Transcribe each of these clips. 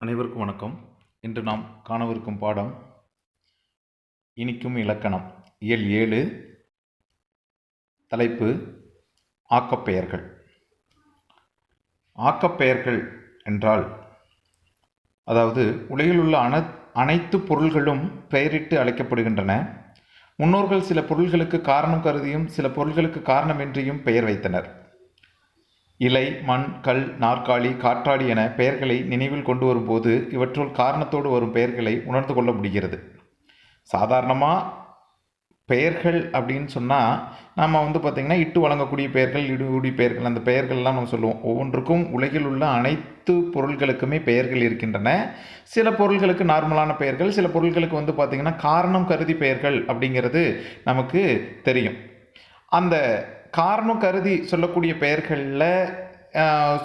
அனைவருக்கும் வணக்கம். இன்று நாம் காணவிருக்கும் பாடம் இனிக்கும் இலக்கணம் இயல் ஏழு தலைப்பு ஆக்கப்பெயர்கள். ஆக்கப்பெயர்கள் என்றால் அதாவது உலகில் உள்ள அன அனைத்து பொருள்களும் பெயரிட்டு அழைக்கப்படுகின்றன. முன்னோர்கள் சில பொருள்களுக்கு காரணம் கருதியும் சில பொருள்களுக்கு காரணமின்றியும் பெயர் வைத்தனர். இலை மண் கல் நாற்காலி காற்றாடி என பெயர்களை நினைவில் கொண்டு வரும்போது இவற்றுள் காரணத்தோடு வரும் பெயர்களை உணர்ந்து கொள்ள முடிகிறது. சாதாரணமாக பெயர்கள் அப்படின்னு சொன்னால் நம்ம வந்து பார்த்திங்கன்னா இட்டு வழங்கக்கூடிய பெயர்கள் இடுகுடி பெயர்கள் அந்த பெயர்கள்லாம் நம்ம சொல்லுவோம். ஒவ்வொன்றுக்கும் உலகில் உள்ள அனைத்து பொருள்களுக்குமே பெயர்கள் இருக்கின்றன. சில பொருள்களுக்கு நார்மலான பெயர்கள் சில பொருள்களுக்கு வந்து பார்த்திங்கன்னா காரணம் கருதி பெயர்கள் அப்படிங்கிறது நமக்கு தெரியும். அந்த காரணம் கருதி சொல்லக்கூடிய பெயர்களில்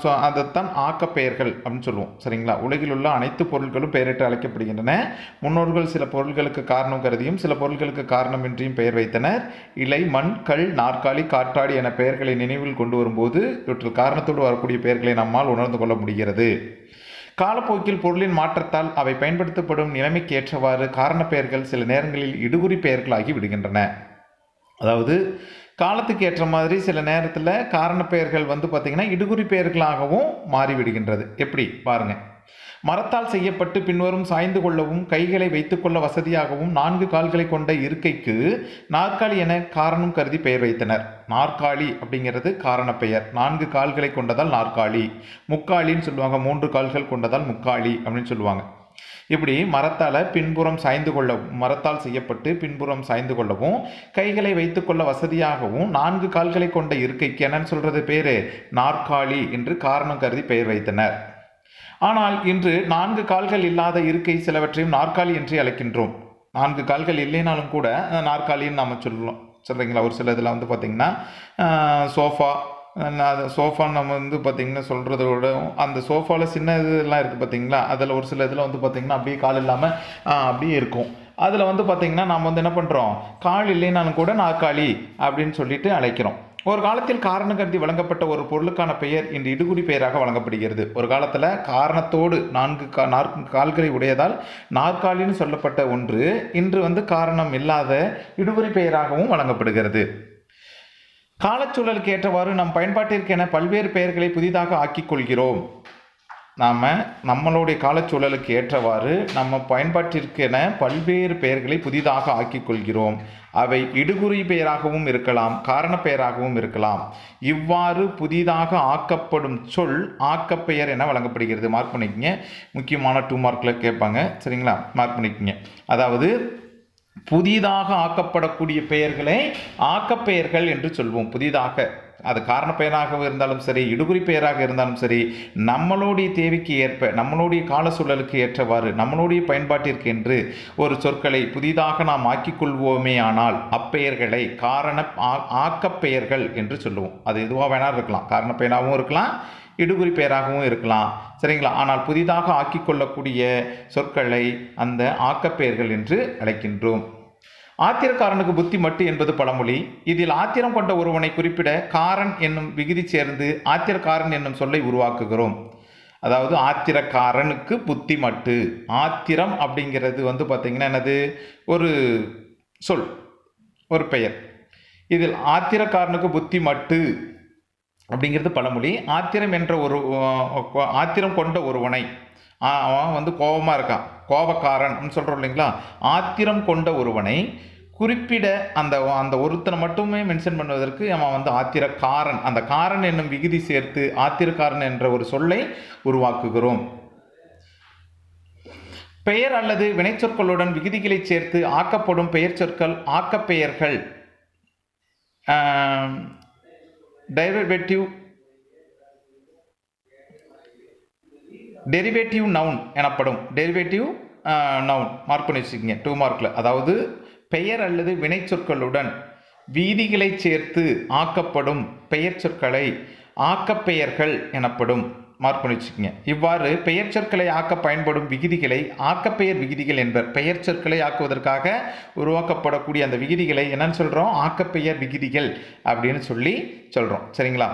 ஸோ அதைத்தான் ஆக்கப்பெயர்கள் அப்படின்னு சொல்லுவோம். சரிங்களா? உலகில் உள்ள அனைத்து பொருட்களும் பெயரிட்டு அழைக்கப்படுகின்றன. முன்னோர்கள் சில பொருள்களுக்கு காரணம் கருதியும் சில பொருள்களுக்கு காரணமின்றியும் பெயர் வைத்தனர். இலை மண் கல் நாற்காலி காற்றாடி என பெயர்களை நினைவில் கொண்டு வரும்போது இவற்றில் காரணத்தோடு வரக்கூடிய பெயர்களை நம்மால் உணர்ந்து கொள்ள முடிகிறது. காலப்போக்கில் பொருளின் மாற்றத்தால் அவை பயன்படுத்தப்படும் நிலைமைக்கு ஏற்றவாறு காரண பெயர்கள் சில நேரங்களில் இடுகுறி பெயர்களாகி விடுகின்றன. அதாவது காலத்துக்கு ஏற்ற மாதிரி சில நேரத்தில் காரண பெயர்கள் வந்து பார்த்திங்கன்னா இடுகுறி பெயர்களாகவும் மாறிவிடுகின்றது. எப்படி? பாருங்கள் மரத்தால் செய்யப்பட்டு பின்வரும் சாய்ந்து கொள்ளவும் கைகளை வைத்துக்கொள்ள வசதியாகவும் நான்கு கால்களை கொண்ட இருக்கைக்கு நாற்காலி என காரணம் கருதி பெயர் வைத்தனர். நாற்காலி அப்படிங்கிறது காரண பெயர். நான்கு கால்களை கொண்டதால் நாற்காலி முக்காலின்னு சொல்லுவாங்க. மூன்று கால்கள் கொண்டதால் முக்காலி அப்படின்னு சொல்லுவாங்க. இப்படி மரத்தால் பின்புறம் சாய்ந்து கொள்ள மரத்தால் செய்யப்பட்டு பின்புறம் சாய்ந்து கொள்ளவும் கைகளை வைத்துக்கொள்ள வசதியாகவும் நான்கு கால்களை கொண்ட இருக்கைக்கு என்னன்னு சொல்கிறது பேர்? நாற்காலி என்று காரணம் கருதி பெயர் வைத்தனர். ஆனால் இன்று நான்கு கால்கள் இல்லாத இருக்கை சிலவற்றையும் நாற்காலி என்று அழைக்கின்றோம். நான்கு கால்கள் இல்லைனாலும் கூட நாற்காலின்னு நாம் சொல்லலாம் சொல்கிறீங்களா ஒரு சில இதில் வந்து பார்த்திங்கன்னா சோஃபா அது சோஃபா நம்ம வந்து பார்த்திங்கன்னா சொல்கிறத விட அந்த சோஃபாவில் சின்ன இதெல்லாம் இருக்குது பார்த்தீங்களா அதில் ஒரு சில இதில் வந்து பார்த்திங்கன்னா அப்படியே கால் இல்லாமல் அப்படியே இருக்கும். அதில் வந்து பார்த்திங்கன்னா நாம் வந்து என்ன பண்ணுறோம் கால் இல்லைனாலும் கூட நாற்காலி அப்படின்னு சொல்லிட்டு அழைக்கிறோம். ஒரு காலத்தில் காரண கருதி வழங்கப்பட்ட ஒரு பொருளுக்கான பெயர் இன்று இடுகுடி பெயராக வழங்கப்படுகிறது. ஒரு காலத்தில் காரணத்தோடு நான்கு கா நான்கு கால்களை உடையதால் நாற்காலின்னு சொல்லப்பட்ட ஒன்று இன்று வந்து காரணம் இல்லாத இடுகுறி பெயராகவும் வழங்கப்படுகிறது. காலச்சூழலுக்கு ஏற்றவாறு நம் பயன்பாட்டிற்கென பல்வேறு பெயர்களை புதிதாக ஆக்கிக் கொள்கிறோம் நாம் நம்மளுடைய காலச்சூழலுக்கு ஏற்றவாறு நம்ம பயன்பாட்டிற்கென பல்வேறு பெயர்களை புதிதாக ஆக்கிக் கொள்கிறோம் அவை இடுகுறி பெயராகவும் இருக்கலாம் காரண பெயராகவும் இருக்கலாம். இவ்வாறு புதிதாக ஆக்கப்படும் சொல் ஆக்கப்பெயர் என வழங்கப்படுகிறது. மார்க் பண்ணிக்கங்க. முக்கியமான டூ மார்க்கில் கேட்பாங்க. சரிங்களா? மார்க் பண்ணிக்கங்க. அதாவது புதிதாக ஆக்கப்படக்கூடிய பெயர்களை ஆக்கப்பெயர்கள் என்று சொல்வோம். புதிதாக. அது காரண பெயராக இருந்தாலும் சரி இடுகுறி பெயராக இருந்தாலும் சரி நம்மளுடைய தேவைக்கு ஏற்ப நம்மளுடைய கால சூழலுக்கு ஏற்றவாறு நம்மளுடைய பயன்பாட்டிற்கு என்று ஒரு சொற்களை புதிதாக நாம் ஆக்கிக்கொள்வோமே ஆனால் அப்பெயர்களை காரண ஆக்கப்பெயர்கள் என்று சொல்லுவோம். அது எதுவாக வேணாலும் இருக்கலாம். காரண பெயராகவும் இருக்கலாம். இடுகுறி பெயராகவும் இருக்கலாம். சரிங்களா? ஆனால் புதிதாக ஆக்கிக்கொள்ளக்கூடிய சொற்களை அந்த ஆக்கப்பெயர்கள் என்று அழைக்கின்றோம். ஆத்திரக்காரனுக்கு புத்தி மட்டு என்பது பழமொழி. இதில் ஆத்திரம் கொண்ட ஒருவனை குறிப்பிட காரன் என்னும் விகுதி சேர்ந்து ஆத்திரக்காரன் என்னும் சொல்லை உருவாக்குகிறோம். அதாவது ஆத்திரக்காரனுக்கு புத்தி மட்டு. ஆத்திரம் அப்படிங்கிறது வந்து பார்த்திங்கன்னா என்னது? ஒரு சொல் ஒரு பெயர். இதில் ஆத்திரக்காரனுக்கு புத்தி மட்டு. அப்படிங்கிறது பழமொழி. ஆத்திரம் என்ற ஒரு ஆத்திரம் கொண்ட ஒருவனை அவன் வந்து கோபமாக இருக்கான். கோபக்காரன் சொல்கிறோம் இல்லைங்களா? ஆத்திரம் கொண்ட ஒருவனை குறிப்பிட அந்த அந்த ஒருத்தனை மட்டுமே மென்ஷன் பண்ணுவதற்கு அவன் வந்து ஆத்திரக்காரன். அந்த காரன் என்னும் விகுதி சேர்த்து ஆத்திரக்காரன் என்ற ஒரு சொல்லை உருவாக்குகிறோம். பெயர் அல்லது வினைச்சொற்களுடன் விகுதிகளை சேர்த்து ஆக்கப்படும் பெயர் சொற்கள் ஆக்கப்பெயர்கள் டைரவேட்டிவ் டெரிவேட்டிவ் நவுன் எனப்படும். டெரிவேட்டிவ் நவுன் மார்க் பண்ணி டூ மார்க்கில் அதாவது பெயர் அல்லது வினைச்சொற்களுடன் வீதிகளை சேர்த்து ஆக்கப்படும் பெயர் சொற்களை ஆக்கப்பெயர்கள் எனப்படும். மார்க் பண்ணி வச்சுக்கோங்க. இவ்வாறு பெயர் சொற்களை ஆக்க பயன்படும் விகுதிகளை ஆக்கப்பெயர் விகுதிகள் என்பர். பெயர் சொற்களை ஆக்குவதற்காக உருவாக்கப்படக்கூடிய அந்த விகுதிகளை என்னன்னு சொல்கிறோம் ஆக்கப்பெயர் விகுதிகள் அப்படின்னு சொல்லி சொல்கிறோம் சரிங்களா?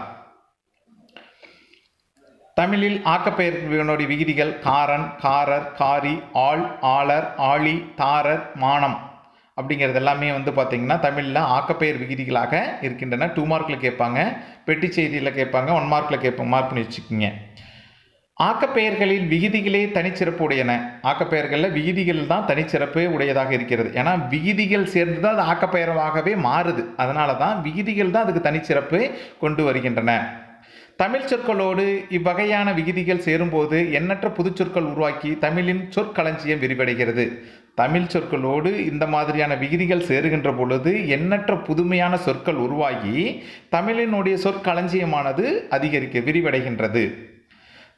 தமிழில் ஆக்கப்பெயர்களுடைய விகுதிகள் காரன் காரர் காரி ஆள் ஆளர் ஆளி தாரர் மானம். அப்படிங்கிறது எல்லாமே வந்து பார்த்திங்கன்னா தமிழில் ஆக்கப்பெயர் விகிதிகளாக இருக்கின்றன. டூ மார்க்கில் கேட்பாங்க. பெட்டி செய்தியில் கேட்பாங்க. ஒன் மார்க்கில் கேட்பாங்க மார்க் பண்ணி வச்சுக்கோங்க. ஆக்கப்பெயர்களில் விகுதிகளே தனிச்சிறப்பு உடையன. ஆக்கப்பெயர்களில் விகுதிகள் தான் தனிச்சிறப்பு உடையதாக இருக்கிறது. ஏன்னா விகுதிகள் சேர்ந்து தான் அது ஆக்கப்பெயராகவே மாறுது. அதனால தான் விகுதிகள் தான் அதுக்கு தனிச்சிறப்பு கொண்டு வருகின்றன. தமிழ் சொற்களோடு இவ்வகையான விகுதிகள் சேரும்போது எண்ணற்ற புதுச்சொற்கள் உருவாக்கி தமிழின் சொற்களஞ்சியம் விரிவடைகிறது. தமிழ் சொற்களோடு இந்த மாதிரியான விகுதிகள் சேருகின்ற பொழுது எண்ணற்ற புதுமையான சொற்கள் உருவாகி தமிழினுடைய சொற்களஞ்சியமானது அதிகரிக்க விரிவடைகின்றது.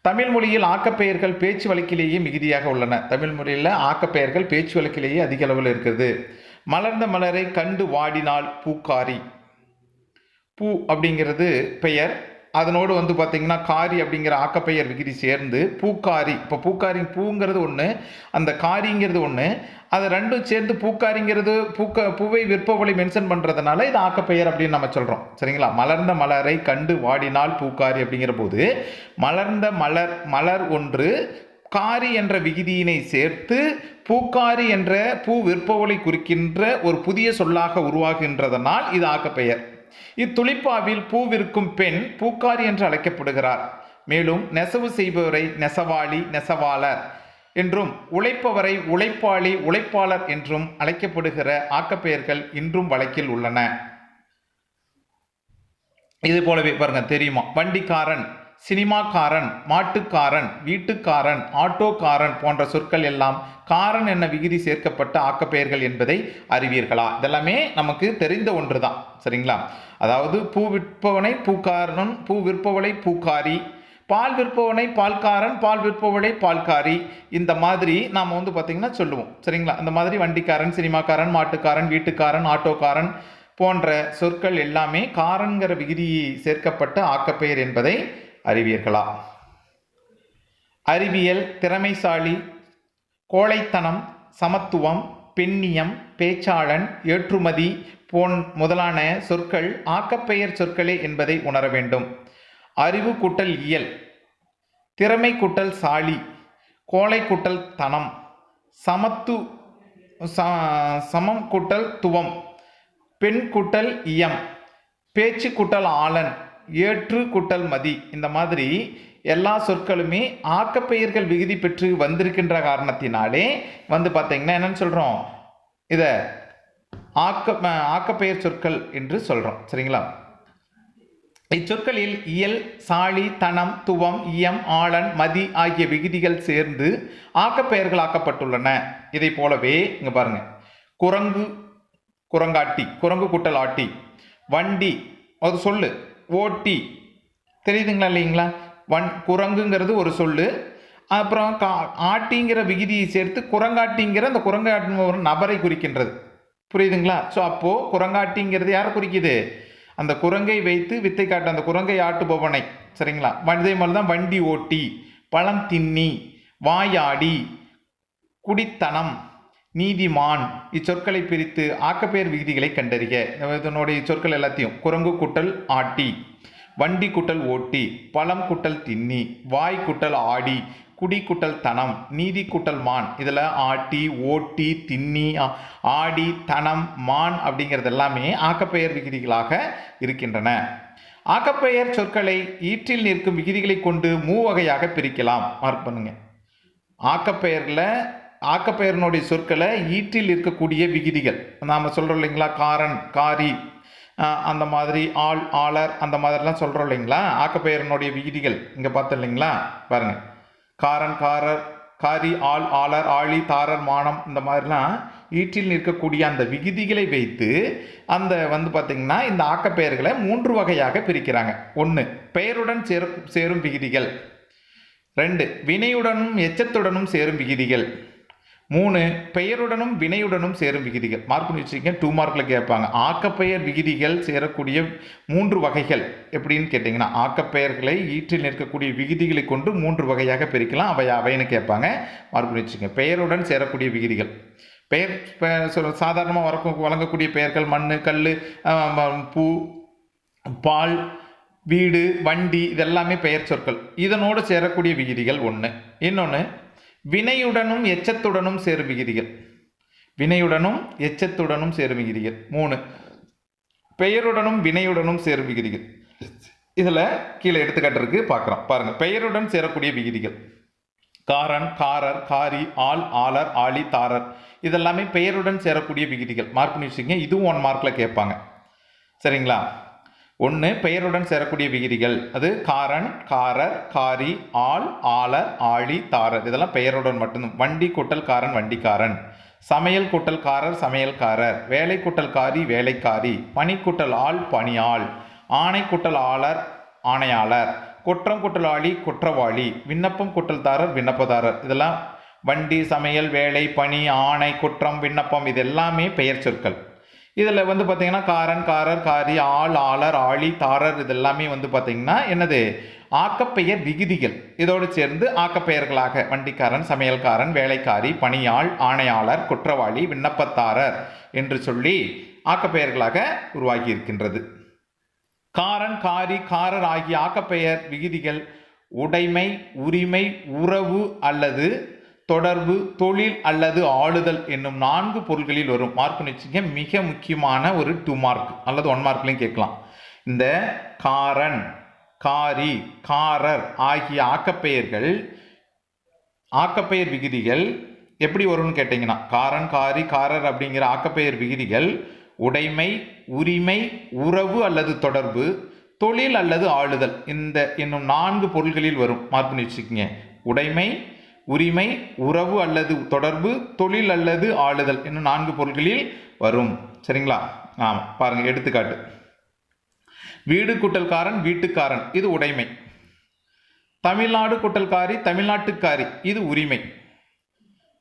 தமிழ் மொழியில் ஆக்கப்பெயர்கள் பேச்சு வழக்கிலேயே மிகுதியாக உள்ளன. தமிழ் மொழியில் ஆக்கப்பெயர்கள் பேச்சு வழக்கிலேயே அதிக அளவில் இருக்கிறது மலர்ந்த மலரை கண்டு வாடினால் பூக்காரி. பூ அப்படிங்கிறது பெயர். அதனோடு வந்து பார்த்திங்கன்னா காரி அப்படிங்கிற ஆக்கப்பெயர் விகிதி சேர்ந்து பூக்காரி. இப்போ பூக்காரி பூங்கிறது ஒன்று அந்த காரிங்கிறது ஒன்று அது ரெண்டும் சேர்ந்து பூக்காரிங்கிறது பூக்க பூவை விற்பவளை மென்ஷன் பண்ணுறதுனால இது ஆக்கப்பெயர் அப்படின்னு நம்ம சொல்கிறோம் சரிங்களா? மலர்ந்த மலரை கண்டு வாடினால் பூக்காரி அப்படிங்கிற போது மலர்ந்த மலர் மலர் ஒன்று காரி என்ற விகுதியினை சேர்த்து பூக்காரி என்ற பூ விற்பவளை குறிக்கின்ற ஒரு புதிய சொல்லாக உருவாகின்றதனால் இது ஆக்கப்பெயர். இத்துளிப்பாவில் பூவிற்கும் பெண் பூக்காரி என்று அழைக்கப்படுகிறார். மேலும் நெசவு செய்பவரை நெசவாளி நெசவாளர் என்றும் உழைப்பவரை உழைப்பாளி உழைப்பாளர் என்றும் அழைக்கப்படுகிற ஆக்கப்பெயர்கள் இன்றும் வழக்கில் உள்ளன. இது போலவே பாருங்க தெரியுமா? வண்டிக்காரன் சினிமாக்காரன் மாட்டுக்காரன் வீட்டுக்காரன் ஆட்டோக்காரன் போன்ற சொற்கள் எல்லாம் காரன் என்ன விகுதி சேர்க்கப்பட்ட ஆக்கப்பெயர்கள் என்பதை அறிவீர்களா? இதெல்லாமே நமக்கு தெரிந்த ஒன்று தான் சரிங்களா? அதாவது பூ விற்பவனை பூக்காரனும் பூ விற்பவளை பூக்காரி பால் விற்பவனை பால்காரன் பால் விற்பவளை பால்காரி இந்த மாதிரி நாம் வந்து பார்த்திங்கன்னா சொல்லுவோம். சரிங்களா? இந்த மாதிரி வண்டிக்காரன் சினிமாக்காரன் மாட்டுக்காரன் வீட்டுக்காரன் ஆட்டோக்காரன் போன்ற சொற்கள் எல்லாமே காரன்கிற விகுதி சேர்க்கப்பட்ட ஆக்கப்பெயர் என்பதை அறிவீர்களா? அறிவியல் திறமைசாலி கோழைத்தனம் சமத்துவம் பெண்ணியம் பேச்சாளன் ஏற்றுமதி போன் முதலான சொற்கள் ஆக்கப்பெயர் சொற்களே என்பதை உணர வேண்டும். அறிவு கூட்டல் இயல் திறமை கூட்டல் சாலி கோழை கூட்டல் தனம் சமத்து ச- சமம் கூட்டல் துவம் பெண் கூட்டல் இயம் பேச்சு கூட்டல் ஆளன் ஏற்று கூட்டல் மதி இந்த மாதிரி எல்லா சொற்களுமே ஆக்கப்பெயர்கள் விகுதி பெற்று வந்திருக்கின்ற காரணத்தினாலே வந்து பார்த்தீங்கன்னா என்னென்னு சொல்கிறோம் இதை ஆக்க ஆக்கப்பெயர் சொற்கள் என்று சொல்கிறோம் சரிங்களா? இச்சொற்களில் இயல் சாலி தனம் துவம் இயம் ஆளன் மதி ஆகிய விகுதிகள் சேர்ந்து ஆக்கப்பெயர்களாக்கப்பட்டுள்ளன இதை போலவே இங்கே பாருங்கள் குரங்கு குரங்காட்டி குரங்கு குட்டல் ஆட்டி வண்டி அது சொல்லு. ஓட்டி தெரியுதுங்களா இல்லைங்களா? வன் குரங்குங்கிறது ஒரு சொல்லு. அப்புறம் கா ஆட்டிங்கிற விகுதியை சேர்த்து குரங்காட்டிங்கிற அந்த குரங்காட்டின் ஒரு நபரை குறிக்கின்றது. புரியுதுங்களா? ஸோ அப்போது குரங்காட்டிங்கிறது யாரை குறிக்குது? அந்த குரங்கை வைத்து வித்தை காட்டு அந்த குரங்கை ஆட்டுபவனை. சரிங்களா? அதே மாதிரி தான் வண்டி ஓட்டி பழம் தின்னி வாயாடி குடித்தனம். நீதிமான். இச்சொற்களை பிரித்து ஆக்கப்பெயர் விகுதிகளை கண்டறிக. இதனுடைய சொற்கள் எல்லாத்தையும் குரங்கு குட்டல் ஆட்டி வண்டி குட்டல் ஓட்டி பழம் குட்டல் தின்னி வாய் குட்டல் ஆடி குடி குட்டல் தனம் நீதி குட்டல் மான். இதில் ஆட்டி ஓட்டி தின்னி ஆடி தனம் மான் அப்படிங்கிறது எல்லாமே ஆக்கப்பெயர் விகுதிகளாக இருக்கின்றன. ஆக்கப்பெயர் சொற்களை ஈற்றில் நிற்கும் விகுதிகளை கொண்டு மூவகையாக பிரிக்கலாம். மார்க் பண்ணுங்க. ஆக்கப்பெயரில் ஆக்கப்பெயரினுடைய சொற்களை ஈற்றில் இருக்கக்கூடிய விகுதிகள். நாம் சொல்கிறோம் இல்லைங்களா? காரன் காரி அந்த மாதிரி ஆள் ஆளர் அந்த மாதிரிலாம் சொல்கிறோம் இல்லைங்களா? ஆக்கப்பெயரினுடைய விகுதிகள். இங்கே பார்த்தோம் இல்லைங்களா? பாருங்கள் காரன் காரர் காரி ஆள் ஆளர் ஆழி தாரர் மானம் இந்த மாதிரிலாம் ஈற்றில் நிற்கக்கூடிய அந்த விகுதிகளை வைத்து அந்த வந்து பார்த்திங்கன்னா இந்த ஆக்கப்பெயர்களை மூன்று வகையாக பிரிக்கிறாங்க. ஒன்று பெயருடன் சேர் சேரும் விகுதிகள். ரெண்டு வினையுடனும் எச்சத்துடனும் சேரும் விகுதிகள். மூணு பெயருடனும் வினையுடனும் சேரும் விகுதிகள். மார்க் பண்ணி டூ மார்க்கில் கேட்பாங்க. ஆக்கப்பெயர் விகுதிகள் சேரக்கூடிய மூன்று வகைகள் எப்படின்னு கேட்டிங்கன்னா ஆக்கப்பெயர்களை ஈற்றில் நிற்கக்கூடிய விகுதிகளை கொண்டு மூன்று வகையாக பிரிக்கலாம். அவை அவைன்னு கேட்பாங்க. மார்க் பண்ணி பெயருடன் சேரக்கூடிய விகுதிகள். பெயர் சாதாரணமாக வரக்கும் வழங்கக்கூடிய பெயர்கள் மண் கல் பூ பால் வீடு வண்டி இதெல்லாமே பெயர் சொற்கள். இதனோடு சேரக்கூடிய விகுதிகள் ஒன்று இன்னொன்று வினையுடனும் எச்சத்துடனும் சேரும் வினையுடனும் எச்சத்துடனும் சேரும் மூணு. பெயருடனும் வினையுடனும் சேரும் இதில் கீழே எடுத்துக்காட்டு இருக்கு பார்க்குறோம் பாருங்கள் பெயருடன் சேரக்கூடிய விகிதிகள். காரன் காரர் காரி ஆள் ஆளர் ஆளி தாரர். இதெல்லாமே பெயருடன் சேரக்கூடிய விகிதிகள். மார்க் பண்ணி வச்சுக்கோங்க. இதுவும் ஒன் மார்க்கில் கேட்பாங்க. சரிங்களா? ஒன்று பெயருடன் சேரக்கூடிய விகிதிகள். அது காரன் காரர் காரி ஆள் ஆளர் ஆழி தாரர். இதெல்லாம் பெயருடன் மட்டும் வண்டி கூட்டல் காரன் வண்டிக்காரன். சமையல் கூட்டல் காரர் சமையல்காரர் வேலை கூட்டல் காரி வேலைக்காரி பணி கூட்டல் ஆள் பணியாள் ஆணை கூட்டல் ஆளர் ஆணையாளர். குற்றம் குற்றலாளி குற்றவாளி. விண்ணப்பம் குற்றல்தாரர் விண்ணப்பதாரர் இதெல்லாம் வண்டி சமையல் வேலை பணி ஆணை குற்றம் விண்ணப்பம். இது எல்லாமே பெயர் சொற்கள். இதில் வந்து பார்த்தீங்கன்னா காரன் காரர் காரி ஆள் ஆளர் ஆளி தாரர் இதெல்லாமே வந்து பார்த்தீங்கன்னா என்னது? ஆக்கப்பெயர் விகுதிகள். இதோடு சேர்ந்து ஆக்கப்பெயர்களாக வண்டிக்காரன் சமையல்காரன் வேலைக்காரி பணியாள் ஆணையாளர் குற்றவாளி விண்ணப்பத்தாரர் என்று சொல்லி ஆக்கப்பெயர்களாக உருவாகி இருக்கின்றது காரன் காரி காரர் ஆகிய ஆக்கப்பெயர் விகுதிகள் உடைமை உரிமை உறவு அல்லது தொடர்பு தொழில் அல்லது ஆளுதல் என்னும் நான்கு பொருள்களில் வரும் மார்க்னு வச்சுங்க மிக முக்கியமான ஒரு டூ மார்க் அல்லது ஒன் மார்க்லையும் கேட்கலாம். இந்த காரன் காரி காரர் ஆகிய ஆக்கப்பெயர்கள் ஆக்கப்பெயர் விகுதிகள் எப்படி வரும்னு கேட்டிங்கன்னா காரன் காரி காரர் அப்படிங்கிற ஆக்கப்பெயர் விகுதிகள் உடைமை உரிமை உறவு அல்லது தொடர்பு தொழில் அல்லது ஆளுதல் இந்த என்னும் நான்கு பொருள்களில் வரும் மார்க்னு வச்சுக்கோங்க உடைமை உரிமை உறவு அல்லது தொடர்பு தொழில் அல்லது ஆளுதல் என்னும் நான்கு பொருள்களில் வரும். சரிங்களா? ஆமாம் பாருங்கள் எடுத்துக்காட்டு. வீடு குட்டல்காரன் வீட்டுக்காரன் இது உடைமை. தமிழ்நாடு குட்டல்காரி தமிழ்நாட்டுக்காரி இது உரிமை.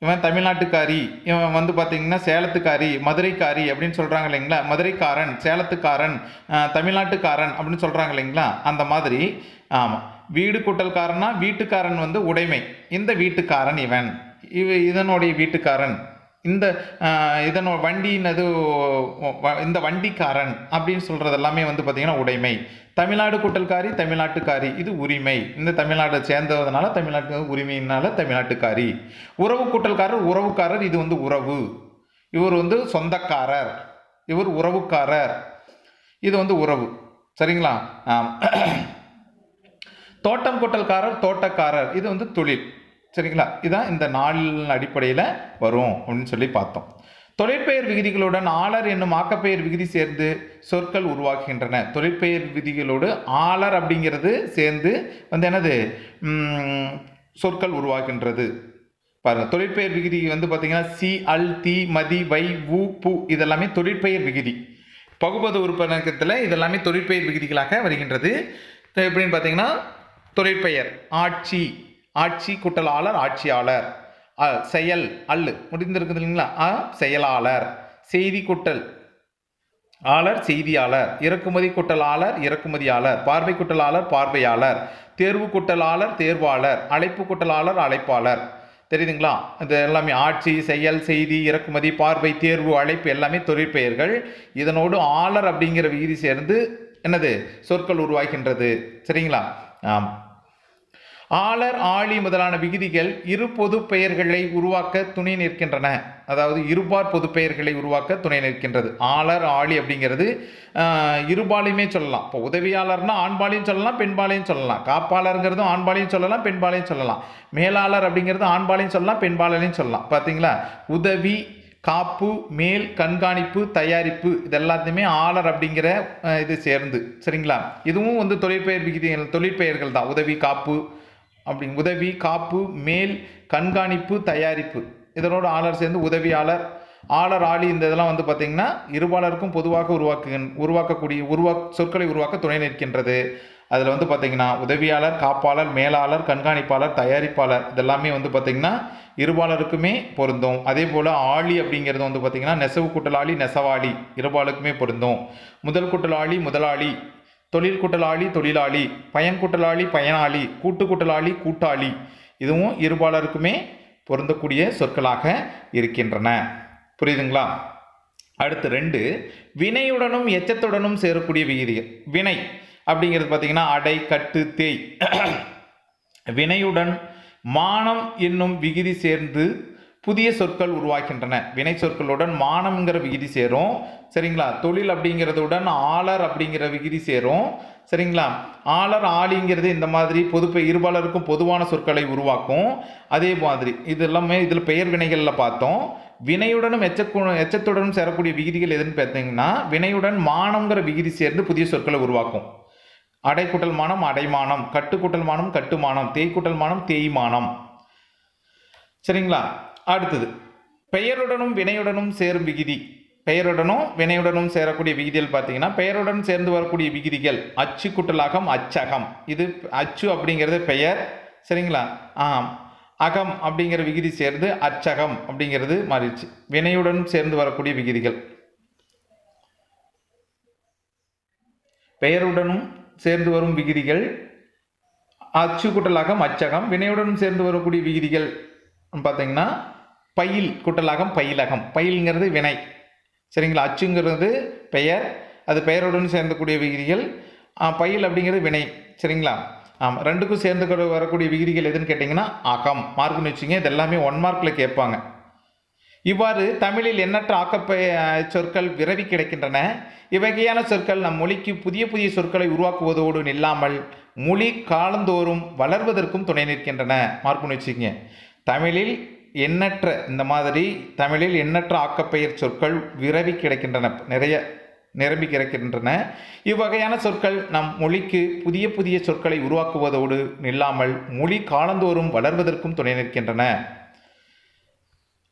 இவன் தமிழ்நாட்டுக்காரி இவன் வந்து பார்த்தீங்கன்னா சேலத்துக்காரி மதுரைக்காரி அப்படின்னு சொல்கிறாங்க இல்லைங்களா? மதுரைக்காரன் சேலத்துக்காரன் தமிழ்நாட்டுக்காரன் அப்படின்னு சொல்கிறாங்க இல்லைங்களா? அந்த மாதிரி ஆமாம் வீடு கூட்டல்காரன்னா வீட்டுக்காரன் வந்து உடைமை. இந்த வீட்டுக்காரன் இவன். இவ இதனுடைய வீட்டுக்காரன். இந்த இதனோ இதனோட வண்டினது இந்த வண்டிக்காரன் அப்படின்னு சொல்கிறது எல்லாமே வந்து பார்த்திங்கன்னா உடைமை. தமிழ்நாடு கூட்டல்காரி தமிழ்நாட்டுக்காரி இது உரிமை. இந்த தமிழ்நாட்டை சேர்ந்ததுனால தமிழ்நாட்டு உரிமையினால தமிழ்நாட்டுக்காரி. உறவு கூட்டல்காரர் உறவுக்காரர் இது வந்து உறவு. இவர் வந்து சொந்தக்காரர். இவர் உறவுக்காரர். இது வந்து உறவு. சரிங்களா? தோட்டம் கூட்டல்காரர் தோட்டக்காரர். இது வந்து தொழில். சரிங்களா? இதுதான் இந்த நாளின் அடிப்படையில் வரும் அப்படின்னு சொல்லி பார்த்தோம். தொழிற்பெயர் விகுதிகளுடன் ஆளர் என்னும் ஆக்கப்பெயர் விகுதி சேர்ந்து சொற்கள் உருவாக்குகின்றன தொழிற்பெயர் விகுதிகளோடு ஆளர் அப்படிங்கிறது சேர்ந்து வந்து என்னது? சொற்கள் உருவாகின்றது. பாருங்கள் தொழிற்பெயர் விகுதி வந்து பார்த்தீங்கன்னா சி அல் தி மதி வை வு பு இதெல்லாமே தொழிற்பெயர் விகுதி. பகுபத உறுப்பினக்கத்தில் இதெல்லாமே தொழிற்பெயர் விகுதிகளாக வருகின்றது. எப்படின்னு பார்த்தீங்கன்னா தொழிற்பெயர் ஆட்சி ஆட்சி குட்டலாளர் ஆட்சியாளர். அ, செயல் அல்லு. முடிந்திருக்குது இல்லைங்களா? அ செயலாளர். செய்தி குட்டல். ஆளர் செய்தியாளர். இறக்குமதி குட்டலாளர் இறக்குமதியாளர். பார்வை குட்டலாளர் பார்வையாளர். தேர்வு குட்டலாளர் தேர்வாளர். அழைப்பு குட்டலாளர் அழைப்பாளர். தெரியுதுங்களா? இது எல்லாமே ஆட்சி செயல் செய்தி இறக்குமதி பார்வை தேர்வு அழைப்பு எல்லாமே தொழிற்பெயர்கள். இதனோடு ஆளர் அப்படிங்கிற விகுதி சேர்ந்து என்னது? சொற்கள் உருவாகின்றது. சரிங்களா? ஆம். ஆளர் ஆளி முதலான விகுதிகள் இரு பொது பெயர்களை உருவாக்க துணை நிற்கின்றன. அதாவது இருபார் பொது பெயர்களை உருவாக்க துணை நிற்கின்றது. ஆளர் ஆளி அப்படிங்கிறது இருபாலையுமே சொல்லலாம். இப்போ உதவியாளர்னா ஆண்பாலையும் சொல்லலாம் பெண்பாலையும் சொல்லலாம். காப்பாளருங்கிறதும் ஆண்பாலையும் சொல்லலாம் பெண்பாலையும் சொல்லலாம். மேலாளர் அப்படிங்கிறது ஆண்பாலையும் சொல்லலாம் பெண்பாலையும் சொல்லலாம். பார்த்தீங்களா உதவி காப்பு மேல் கண்காணிப்பு தயாரிப்பு இது எல்லாத்தையுமே ஆளர் அப்படிங்கிற இது சேர்ந்து. சரிங்களா? இதுவும் வந்து தொழிற்பெயர் விகிதிகள் தொழிற்பெயர்கள் தான். உதவி காப்பு அப்படி உதவி காப்பு மேல் கண்காணிப்பு தயாரிப்பு. இதனோட ஆளர் சேர்ந்து உதவியாளர் ஆளர் ஆளி இந்த இதெல்லாம் வந்து பார்த்திங்கன்னா இருபாளருக்கும் பொதுவாக உருவாக்கு உருவாக்கக்கூடிய உருவா சொற்களை உருவாக்க துணை நிற்கின்றது. அதில் வந்து பார்த்திங்கன்னா உதவியாளர் காப்பாளர் மேலாளர் கண்காணிப்பாளர் தயாரிப்பாளர் இதெல்லாமே வந்து பார்த்திங்கன்னா இருபாலருக்குமே பொருந்தும். அதே போல் ஆளி அப்படிங்கிறது வந்து பார்த்திங்கன்னா நெசவு கூட்டலாளி நெசவாளி இருபாலுக்குமே பொருந்தும். முதல் கூட்டலாளி முதலாளி தொழில் கூட்டலாளி தொழிலாளி பயன் கூட்டலாளி பயனாளி கூட்டு கூட்டலாளி கூட்டாளி இதுவும் இருபாலருக்குமே பொருந்தக்கூடிய சொற்களாக இருக்கின்றன. புரியுதுங்களா? அடுத்து ரெண்டு வினையுடனும் எச்சத்துடனும் சேரக்கூடிய விகிதி வினை அப்படிங்கிறது பார்த்தீங்கன்னா அடை கட்டு தேய். வினையுடன் மானம் என்னும் விகுதி சேர்ந்து புதிய சொற்கள் உருவாக்கின்றன. வினை சொற்களுடன் மானம்ங்கிற விகுதி சேரும். சரிங்களா? தொழில் அப்படிங்கிறதுடன் ஆளர் அப்படிங்கிற விகுதி சேரும். சரிங்களா? ஆளர் ஆளிங்கிறது இந்த மாதிரி பொது இருபாலருக்கும் பொதுவான சொற்களை உருவாக்கும். அதே மாதிரி இது எல்லாமே இதில் பெயர் வினைகளில் பார்த்தோம். வினையுடனும் எச்சக்கு எச்சத்துடனும் சேரக்கூடிய விகுதிகள் எதுன்னு பார்த்தீங்கன்னா வினையுடன் மானம்ங்கிற விகுதி சேர்ந்து புதிய சொற்களை உருவாக்கும். அடைக்குட்டல் மானம் அடைமானம். கட்டுக்குட்டல் மானம் கட்டுமானம். தேய்க்குட்டல் மானம் தேய்மானம். சரிங்களா? அடுத்தது பெயருடனும் வினையுடனும் சேரும் விகுதி. பெயருடனும் வினையுடனும் சேரக்கூடிய விகிதிகள் பார்த்தீங்கன்னா பெயருடன் சேர்ந்து வரக்கூடிய விகிதிகள் அச்சு குட்டலாகம் அச்சகம். இது அச்சு அப்படிங்கிறது பெயர் சரிங்களா? ஆம். அகம் அப்படிங்கிற விகுதி சேர்ந்து அச்சகம் அப்படிங்கிறது மாறிடுச்சு. வினையுடன் சேர்ந்து வரக்கூடிய விகிதிகள். பெயருடனும் சேர்ந்து வரும் விகிதிகள் அச்சு குட்டலாகம் அச்சகம் வினையுடன் சேர்ந்து வரக்கூடிய விகிதிகள் பார்த்தீங்கன்னா பயில் குட்டலாகம் பயிலகம் பயில்ங்கிறது வினை. சரிங்களா? அச்சுங்கிறது பெயர். அது பெயருடன் சேர்ந்தக்கூடிய விகிதிகள். பயில் அப்படிங்கிறது வினை. சரிங்களா? ஆமாம் ரெண்டுக்கும் சேர்ந்து வரக்கூடிய விகிதிகள் எதுன்னு கேட்டிங்கன்னா அகம் மார்க்னு வச்சுங்க இது எல்லாமே ஒன் மார்க்கில் கேட்பாங்க. இவ்வாறு தமிழில் எண்ணற்ற ஆக்கப்ப சொற்கள் விரவி கிடக்கின்றன. இவ்வகையான சொற்கள் நம் மொழிக்கு புதிய புதிய சொற்களை உருவாக்குவதோடு நில்லாமல் மொழி காலந்தோறும் வளர்வதற்கும் துணை நிற்கின்றன. மார்க்னு பண்ணி தமிழில் எண்ணற்ற இந்த மாதிரி தமிழில் எண்ணற்ற ஆக்கப்பெயர் சொற்கள் விரவி கிடக்கின்றன நிறைய நிரம்பி கிடக்கின்றன. இவ்வகையான சொற்கள் நம் மொழிக்கு புதிய புதிய சொற்களை உருவாக்குவதோடு நில்லாமல் மொழி காலந்தோறும் வளர்வதற்கும் துணை நிற்கின்றன.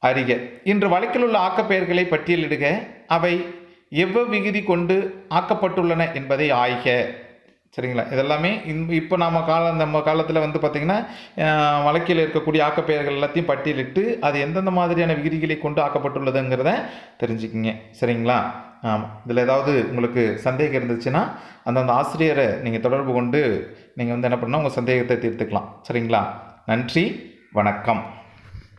அறிக. இன்று வழக்கில் உள்ள ஆக்கப்பெயர்களை பட்டியலிடுக. அவை எவ்வ விகுதி கொண்டு ஆக்கப்பட்டுள்ளன என்பதை ஆய்க. சரிங்களா? இதெல்லாமே இந் இப்போ நம்ம கால நம்ம காலத்தில் வந்து பார்த்திங்கன்னா வழக்கில் இருக்கக்கூடிய ஆக்கப்பெயர்கள் எல்லாத்தையும் பட்டியலிட்டு அது எந்தெந்த மாதிரியான விகிதிகளை கொண்டு ஆக்கப்பட்டுள்ளதுங்கிறத தெரிஞ்சுக்கிங்க. சரிங்களா? ஆமாம் இதில் ஏதாவது உங்களுக்கு சந்தேகம் இருந்துச்சுன்னா அந்தந்த ஆசிரியரை நீங்கள் தொடர்பு கொண்டு நீங்கள் வந்து என்ன பண்ணால் உங்கள் சந்தேகத்தை தீர்த்துக்கலாம். சரிங்களா? நன்றி. வணக்கம்.